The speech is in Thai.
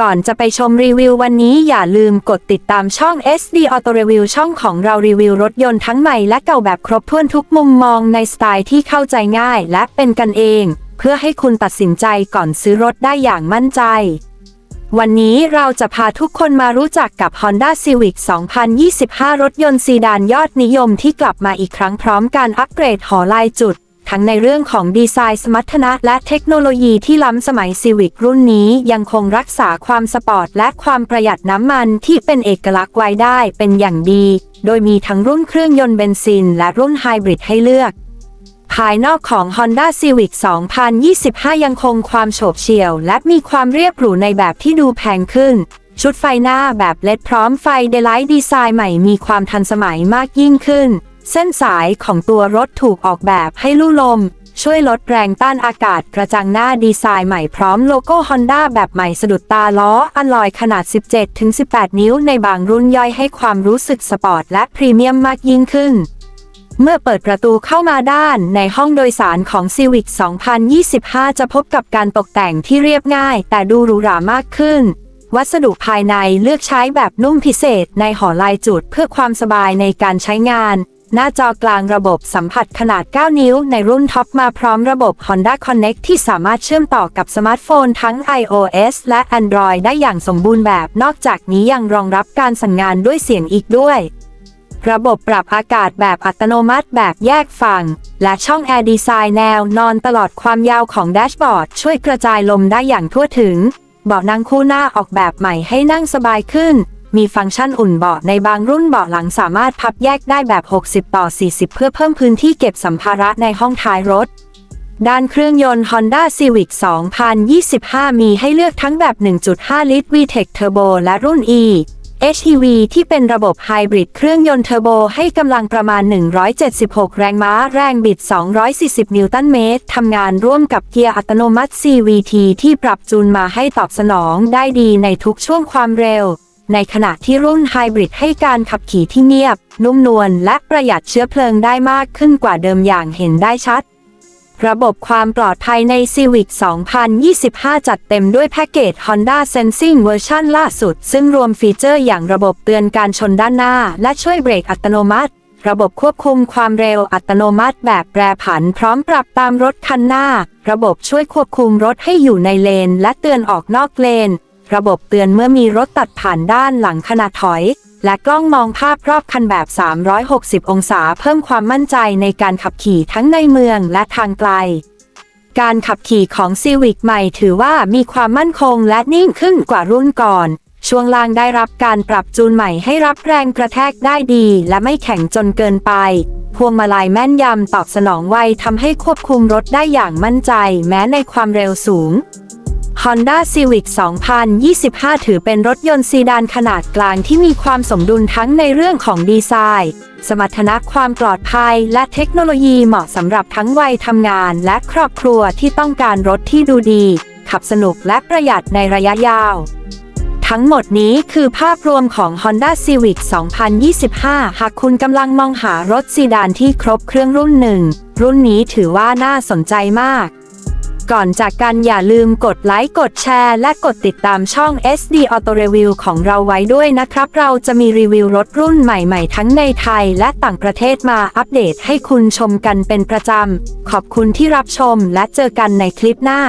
ก่อนจะไปชมรีวิววันนี้อย่าลืมกดติดตามช่อง SD Auto Review ช่องของเรารีวิวรถยนต์ทั้งใหม่และเก่าแบบครบถ้วนทุกมุมมองในสไตล์ที่เข้าใจง่ายและเป็นกันเอง เพื่อให้คุณตัดสินใจก่อนซื้อรถได้อย่างมั่นใจ วันนี้เราจะพาทุกคนมารู้จักกับ Honda Civic 2025 รถยนต์ซีดานยอดนิยมที่กลับมาอีกครั้งพร้อมการอัปเกรดหอลายจุด ทั้งในเรื่องของดีไซน์สมรรถนะและเทคโนโลยีที่ล้ำสมัย Civic รุ่นนี้ยังคงรักษาความสปอร์ตและความประหยัดน้ำมันที่เป็นเอกลักษณ์ไว้ได้เป็นอย่างดี โดยมีทั้งรุ่นเครื่องยนต์เบนซิน และรุ่นไฮบริดให้เลือกภายนอกของ Honda Civic 2025 ยังคงความโฉบเฉี่ยว และมีความเรียบหรูในแบบที่ดูแพงขึ้น ชุดไฟหน้าแบบเลดพร้อมไฟเดลไลท์ดีไซน์ใหม่มีความทันสมัยมากยิ่งขึ้น เส้นสายของตัวรถถูกออกแบบให้ลู่ลม ช่วยลดแรงต้านอากาศกระจังหน้าดีไซน์ใหม่พร้อมโลโก้ Honda แบบใหม่สะดุดตาล้ออัลลอยขนาด 17-18 นิ้วในบางรุ่นย่อยให้ความรู้สึกสปอร์ตและพรีเมียมมากยิ่งขึ้นเมื่อเปิดประตูเข้ามาด้านในห้องโดยสารของ Civic 2025 จะพบกับการตกแต่งที่เรียบง่าย แต่ดูหรูหรามากขึ้น วัสดุภายในเลือกใช้แบบนุ่มพิเศษในหอลายจุดเพื่อความสบายในการใช้งาน หน้าจอกลางระบบสัมผัสขนาด 9 นิ้ว ในรุ่นท็อปมาพร้อมระบบ Honda Connect ที่สามารถเชื่อมต่อกับสมาร์ทโฟนทั้ง iOS และ Android ได้อย่างสมบูรณ์แบบ นอกจากนี้ยังรองรับการสั่งงานด้วยเสียงอีกด้วย ระบบปรับอากาศแบบอัตโนมัติแบบแยกฝั่ง และช่องแอร์ดีไซน์แนวนอนตลอดความยาวของแดชบอร์ดช่วยกระจายลมได้อย่างทั่วถึง เบาะนั่งคู่หน้าออกแบบใหม่ให้นั่งสบายขึ้น มีฟังก์ชันอุ่นเบาะในบางรุ่นเบาะหลังสามารถพับแยกได้แบบ 60 ต่อ 40 เพื่อเพิ่มพื้นที่เก็บสัมภาระในห้องท้ายรถ ด้านเครื่องยนต์ Honda Civic 2025 มีให้เลือกทั้งแบบ 1.5 ลิตร VTEC Turbo และรุ่น E HEV ที่เป็นระบบไฮบริดเครื่องยนต์เทอร์โบให้กำลังประมาณ 176 แรงม้า แรงบิด 240 นิวตันเมตร ทำงานร่วมกับเกียร์อัตโนมัติ CVT ที่ปรับจูนมาให้ตอบสนองได้ดีในทุกช่วงความเร็ว ในขณะที่รุ่นไฮบริดให้การขับขี่ที่เงียบ นุ่มนวลและประหยัดเชื้อเพลิงได้มากขึ้นกว่าเดิมอย่างเห็นได้ชัด ระบบความปลอดภัยใน Civic 2025 จัดเต็มด้วยแพ็กเกจ Honda Sensing เวอร์ชันล่าสุด ซึ่งรวมฟีเจอร์อย่างระบบเตือนการชนด้านหน้า และช่วยเบรกอัตโนมัติ ระบบควบคุมความเร็วอัตโนมัติแบบแปรผันพร้อมปรับตามรถคันหน้า ระบบช่วยควบคุมรถให้อยู่ในเลน และเตือนออกนอกเลน ระบบเตือนเมื่อมีรถตัดผ่านด้านหลังขณะถอย และกล้องมองภาพรอบคันแบบ 360 องศาเพิ่มความมั่นใจในการขับขี่ทั้งในเมืองและทางไกล การขับขี่ของ Civic ใหม่ถือว่ามีความมั่นคงและนิ่งขึ้นกว่ารุ่นก่อน ช่วงล่างได้รับการปรับจูนใหม่ให้รับแรงกระแทกได้ดี และไม่แข็งจนเกินไปพวงมาลัยแม่นยำตอบสนองไวทำให้ควบคุมรถได้อย่างมั่นใจ แม้ในความเร็วสูง Honda Civic 2025 ถือเป็นรถยนต์ซีดานขนาดกลางที่มีความสมดุลทั้งในเรื่องของดีไซน์ สมรรถนะความปลอดภัย และเทคโนโลยีเหมาะสำหรับทั้งวัยทำงานและครอบครัวที่ต้องการรถที่ดูดี ขับสนุกและประหยัดในระยะยาว ทั้งหมดนี้คือภาพรวมของ Honda Civic 2025 หากคุณกำลังมองหารถซีดานที่ครบเครื่องรุ่นหนึ่ง รุ่นนี้ถือว่าน่าสนใจมาก ก่อนจากกันอย่าลืมกดไลค์ กดแชร์ และกดติดตามช่อง SD Auto Review ของเราไว้ด้วยนะครับ เราจะมีรีวิวรถรุ่นใหม่ๆ ทั้งในไทยและต่างประเทศมาอัปเดตให้คุณชมกันเป็นประจำ ขอบคุณที่รับชมและเจอกันในคลิปหน้า